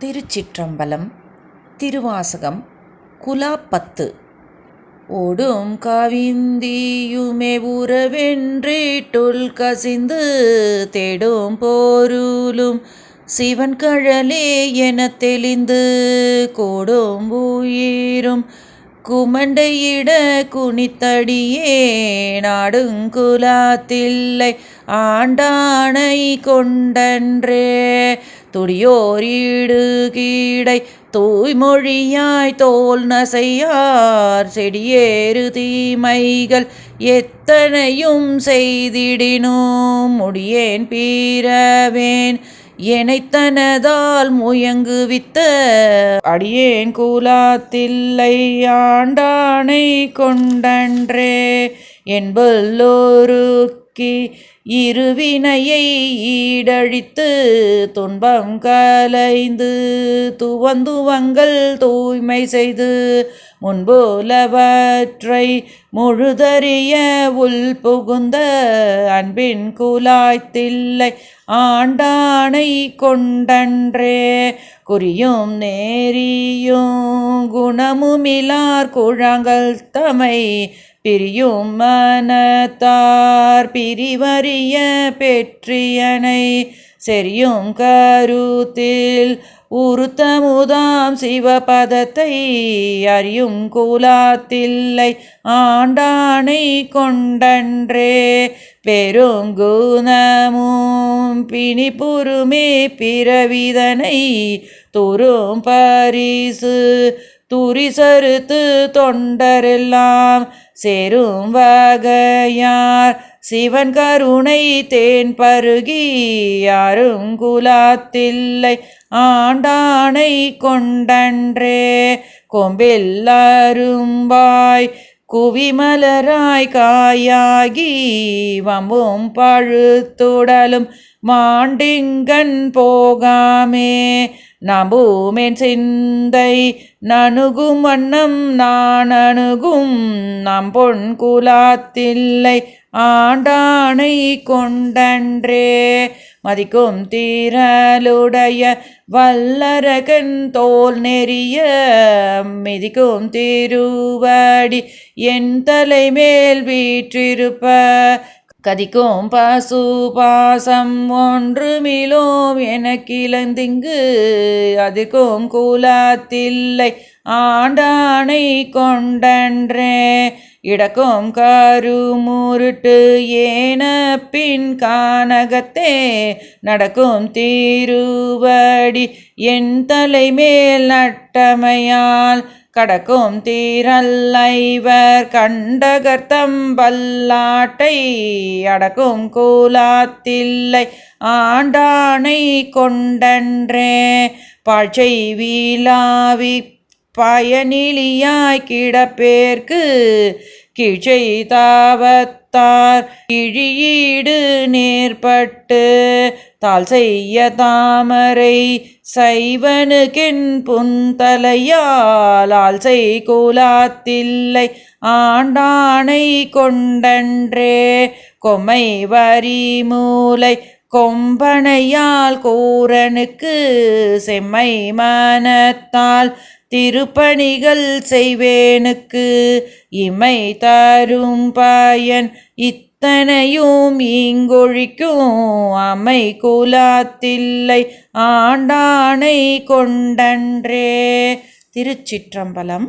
திருச்சிற்றம்பலம் திருவாசகம் குலாப்பத்து. ஓடும் கவிந்தியுமே உறவென்றீட்டுள் கசிந்து தேடும் போருளும் சிவன் கழலே என தெளிந்து கோடும் உயிரும் குமண்டையிட குனித்தடியே நாடுங்குலாத்தில்லை ஆண்டானை கொண்டன்றே. துடியோரீடு கீடை தூய்மொழியாய் தோல் நசையார் செடியேறு தீமைகள் எத்தனையும் செய்திடினோம் முடியேன் பீரவேன். எனைத்தனதால் முயங்குவித்த அடியேன் கூலாத்தில்லை ஆண்டானை கொண்டன்றே என்பல்லோரு என்பல்லோருக்கி இருவினையை ஈடழித்து துன்பம் கலைந்து துவந்துவங்கள் தூய்மை செய்து முன்போலவற்றை முழுதறிய உள் புகுந்த அன்பின் குலாய்த்தில்லை ஆண்டானை கொண்டன்றே. குறியும் நேரியும் குணமுமிலார் குழாங்கள் தமை பிரியும் மனத்தார் பிரிவறிய பெற்றியனை செரியும் கருத்தில் உருத்தமுதாம் சிவபதத்தை அறியும் குலாத்தில்லை ஆண்டானை கொண்டன்றே பெருங்குணமும் பிணிபுருமே பிறவிதனை துரும் பரிசு துரி சருத்து தொண்டரெல்லாம் சேரும் வகையார். சிவன் கருணை தேன் பருகி யாரும் குலாத்தில்லை. ஆண்டானை கொண்டன்றே கொம்பில் அரும்பாய். குவிமலராய் காயாகி வம்பும் பழுத்துடலும் மாண்டிங்கன் போகாமே நம்புமேன் சிந்தை நணுகும் வண்ணம் நான் அணுகும் நம்பொன் குலாத்தில்லை ஆண்டானை கொண்டன்றே மதிக்கும் தீரலுடைய வல்லரகன் தோல் நெறிய மிதிக்கும் திருவடி என் தலைமேல் வீற்றிருப்ப. கதிக்கும் பசு பாசம் ஒன்றுமிலோம் எனக்கிழந்திங்கு அதுக்கும் கூலாத்தில்லை. ஆண்டானை கொண்டன்றே இடக்கும் காரு கருமுருட்டு ஏன பின் கானகத்தே நடக்கும் தீருவடி என் தலைமேல் நட்டமையால் கடக்கும் தீரல்லைவர் கண்டகர்த்தம் பல்லாட்டை அடக்கும் கூலாத்தில்லை ஆண்டானை கொண்டன்றே பாழ்ச்சை வீலாவி பயனிலியாய் கிடப்பேர்க்கு கிழை தாவத்தார் கிழியீடு நேர்பட்டு தால் செய்ய தாமரை சைவனுக்கென் புந்தலையால் செய் கூலாத்தில்லை ஆண்டானை கொண்டன்றே கொமை வரி மூலை கொம்பனையால் கூரனுக்கு செம்மை மனத்தால் திருப்பணிகள் செய்வேனுக்கு இமை தாரும் பாயன் இத்தனையும் இங்கொழிக்கும் அமை குலாத்தில்லை ஆண்டானை கொண்டன்றே. திருச்சிற்றம்பலம்